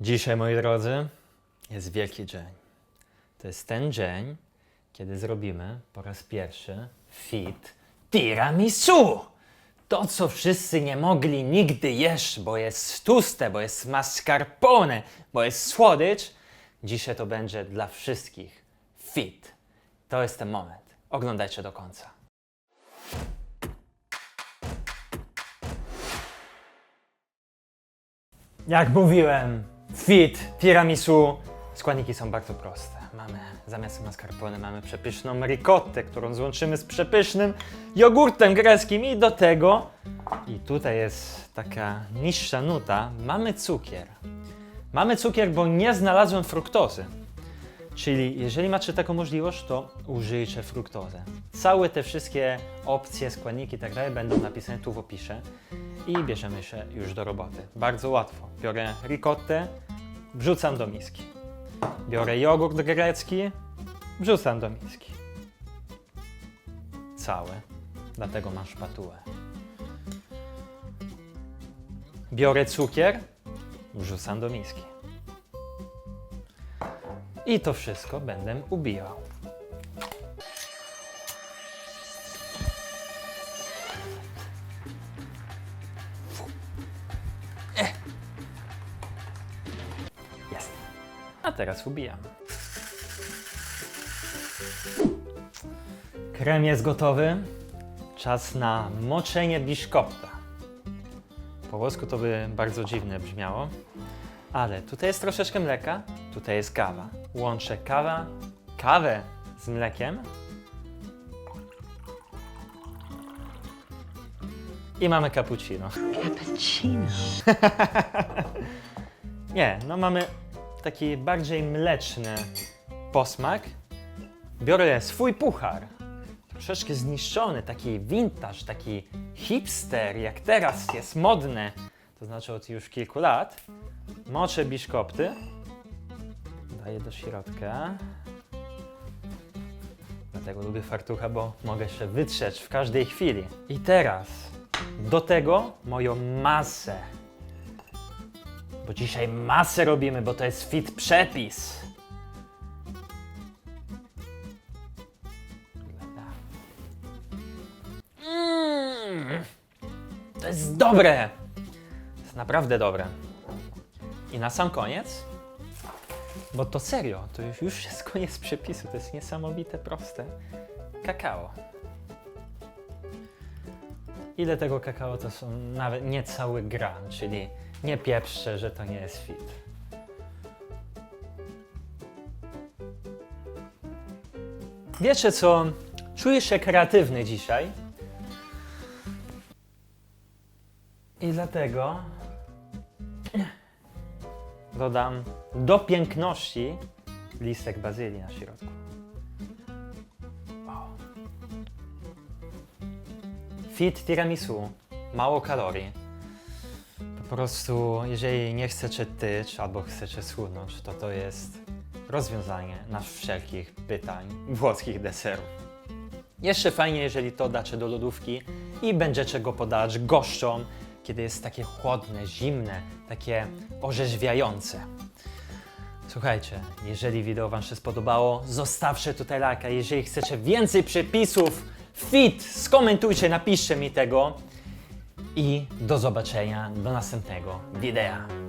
Dzisiaj, moi drodzy, jest wielki dzień. To jest ten dzień, kiedy zrobimy po raz pierwszy fit tiramisu. To, co wszyscy nie mogli nigdy jeść, bo jest tłuste, bo jest mascarpone, bo jest słodycz, dzisiaj to będzie dla wszystkich fit. To jest ten moment. Oglądajcie do końca. Jak mówiłem, fit, tiramisu. Składniki są bardzo proste. Mamy zamiast mascarpone mamy przepyszną ricottę, którą złączymy z przepysznym jogurtem greckim i do tego, i tutaj jest taka niższa nuta, mamy cukier. Mamy cukier, bo nie znalazłem fruktozy. Czyli jeżeli macie taką możliwość, to użyjcie fruktozę. Całe te wszystkie opcje, składniki i tak będą napisane tu w opisie i bierzemy się już do roboty. Bardzo łatwo. Biorę ricottę, wrzucam do miski. Biorę jogurt grecki, wrzucam do miski. Całe, dlatego mam szpatułę. Biorę cukier, wrzucam do miski. I to wszystko będę ubijał. Teraz ubijam. Krem jest gotowy. Czas na moczenie biszkopta. Po włosku to by bardzo dziwnie brzmiało, ale tutaj jest troszeczkę mleka, tutaj jest kawa. Łączę kawa, kawę z mlekiem i mamy cappuccino. Cappuccino. Nie, no mamy taki bardziej mleczny posmak. Biorę swój puchar, troszeczkę zniszczony, taki vintage, taki hipster, jak teraz jest modny, to znaczy od już kilku lat. Moczę biszkopty, daję do środka. Dlatego lubię fartucha, bo mogę się wytrzeć w każdej chwili. I teraz do tego moją masę bo dzisiaj masę robimy, bo to jest fit przepis. Mm, to jest dobre. To jest naprawdę dobre. I na sam koniec, bo to serio, to już, już jest koniec przepisu, to jest niesamowite proste. Kakao. Ile tego kakao to są nawet niecały gram, czyli nie pieprzę, że to nie jest fit. Wiecie co? Czuję się kreatywny dzisiaj. I dlatego dodam do piękności listek bazylii na środku. O. Fit tiramisu, mało kalorii. Po prostu, jeżeli nie chcecie tyć albo chcecie schudnąć, to to jest rozwiązanie na wszelkich pytań włoskich deserów. Jeszcze fajnie, jeżeli to dacie do lodówki i będziecie go podawać goszczom, kiedy jest takie chłodne, zimne, takie orzeźwiające. Słuchajcie, jeżeli wideo Wam się spodobało, zostawcie tutaj lajka. Jeżeli chcecie więcej przepisów fit, skomentujcie, napiszcie mi tego. I do zobaczenia do następnego wideo.